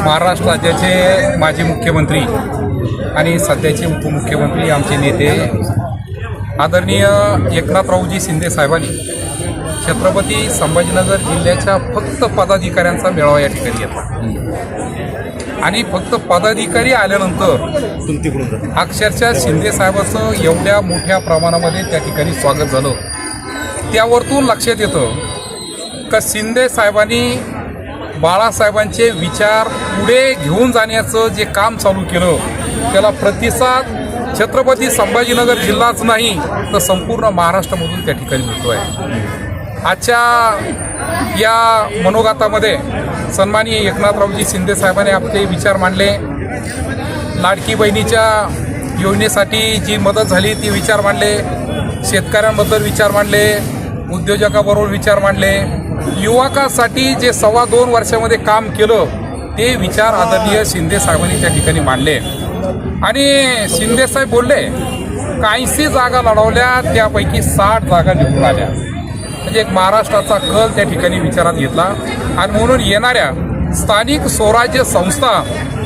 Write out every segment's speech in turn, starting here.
महाराष्ट्र राज्याचे माजी मुख्यमंत्री आणि सध्याचे उपमुख्यमंत्री आमचे नेते आदरणीय एकनाथरावजी शिंदे साहेबांनी छत्रपती संभाजीनगर जिल्ह्याच्या फक्त पदाधिकाऱ्यांचा मेळावा या ठिकाणी घेतला. आणि फक्त पदाधिकारी आल्यानंतर अक्षरशः शिंदे साहेबाचं एवढ्या मोठ्या प्रमाणामध्ये त्या ठिकाणी स्वागत झालं. त्यावरतून लक्षात येतं का शिंदे साहेबांनी बाळासाहेबांचे विचार पुढे घेऊन जाण्याचं जे काम चालू केलं त्याला प्रतिसाद छत्रपती संभाजीनगर जिल्हाच नाही तर संपूर्ण महाराष्ट्रामधून त्या ठिकाणी मिळतो आहे आजच्या या मनोगतामध्ये सन्माननीय एकनाथरावजी शिंदे साहेबांनी आपले विचार मांडले. लाडकी बहिणीच्या योजनेसाठी जी मदत झाली ती विचार मांडले. शेतकऱ्यांबद्दल विचार मांडले. उद्योजकाबरोबर विचार मांडले. युवकासाठी जे सव्वा दोन वर्षामध्ये काम केलं ते विचार आदरणीय शिंदे साहेबांनी त्या ठिकाणी मांडले. आणि शिंदे साहेब बोलले काहीशी जागा लढवल्या त्यापैकी साठ जागा निवडून आल्या. म्हणजे एक महाराष्ट्राचा कल त्या ठिकाणी विचारात घेतला. आणि म्हणून येणाऱ्या स्थानिक स्वराज्य संस्था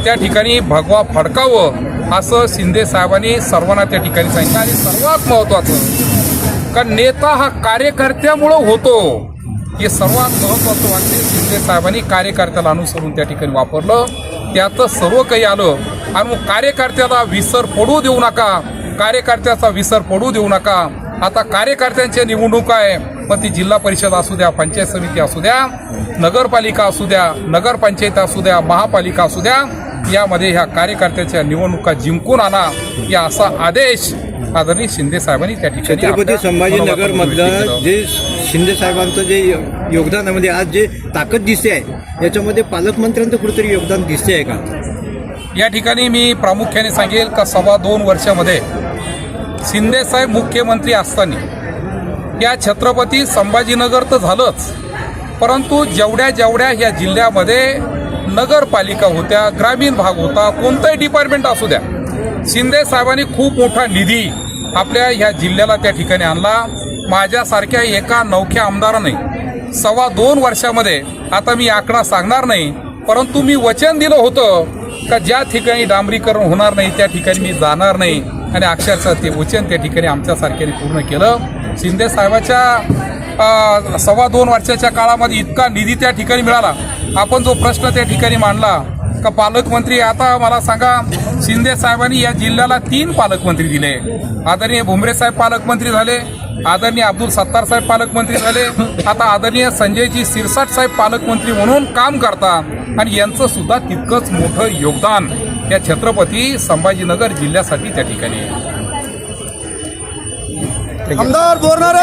त्या ठिकाणी भगवा फडकावं असं शिंदे साहेबांनी सर्वांना त्या ठिकाणी सांगितलं. आणि सर्वात महत्त्वाचं का नेता हा कार्यकर्त्यामुळं होतो? हे सर्वात महत्त्वाचं वाटते. शिंदे साहेबांनी कार्यकर्त्याला अनुसरून त्या ठिकाणी वापरलं. त्याचं सर्व काही आलं. आणि मग कार्यकर्त्याला विसर पडू देऊ नका. कार्यकर्त्याचा विसर पडू देऊ नका. आता कार्यकर्त्यांच्या निवडणूक आहे. मग ती जिल्हा परिषद असू द्या पंचायत समिती असू द्या नगरपालिका असू द्या नगरपंचायत असू द्या महापालिका असू द्या यामध्ये ह्या कार्यकर्त्याच्या निवडणुका जिंकून आणा या असा आदेश आदरणीय शिंदे साहेबांनी त्या ठिकाणी छत्रपती आपल्या संभाजीनगर मनोगतातून व्यक्त मधलं केलं. जे शिंदे साहेबांचं जे योगदान आहे म्हणजे आज जे ताकद दिसते आहे याच्यामध्ये पालकमंत्र्यांचं कुठेतरी योगदान दिसते आहे का या ठिकाणी मी प्रामुख्याने सांगेल का सव्वा दोन वर्षामध्ये शिंदे साहेब मुख्यमंत्री असताना या छत्रपती संभाजीनगर तर झालंच परंतु जेवढ्या जेवढ्या ह्या जिल्ह्यामध्ये नगरपालिका होत्या ग्रामीण भाग होता कोणतंही डिपार्टमेंट असू द्या शिंदे साहेबांनी खूप मोठा निधी आपल्या ह्या जिल्ह्याला त्या ठिकाणी आणला. माझ्यासारख्या एका नवख्या आमदाराने सव्वा दोन वर्षामध्ये आता मी आकडा सांगणार नाही परंतु मी वचन दिलं होतं का ज्या ठिकाणी डांबरीकरण होणार नाही त्या ठिकाणी मी जाणार नाही. आणि अक्षरशः ते वचन त्या ठिकाणी आमच्यासारख्याने पूर्ण केलं. शिंदे साहेबाच्या सव्वा दोन वर्षाच्या काळामध्ये इतका निधी त्या ठिकाणी मिळाला. आपण जो प्रश्न त्या ठिकाणी मांडला पालकमंत्री? आता मला सांगा शिंदे साहेबांनी या जिल्ह्याला तीन पालकमंत्री दिले. आदरणीय भुमरे साहेब पालकमंत्री झाले आदरणीय अब्दुल सत्तार साहेब पालकमंत्री झाले आता आदरणीय संजयजी सिरसाट साहेब पालकमंत्री म्हणून काम करतात आणि यांचं सुद्धा तितकंच मोठं योगदान या छत्रपती संभाजीनगर जिल्ह्यासाठी त्या ठिकाणी. आहे. आमदार बोलणार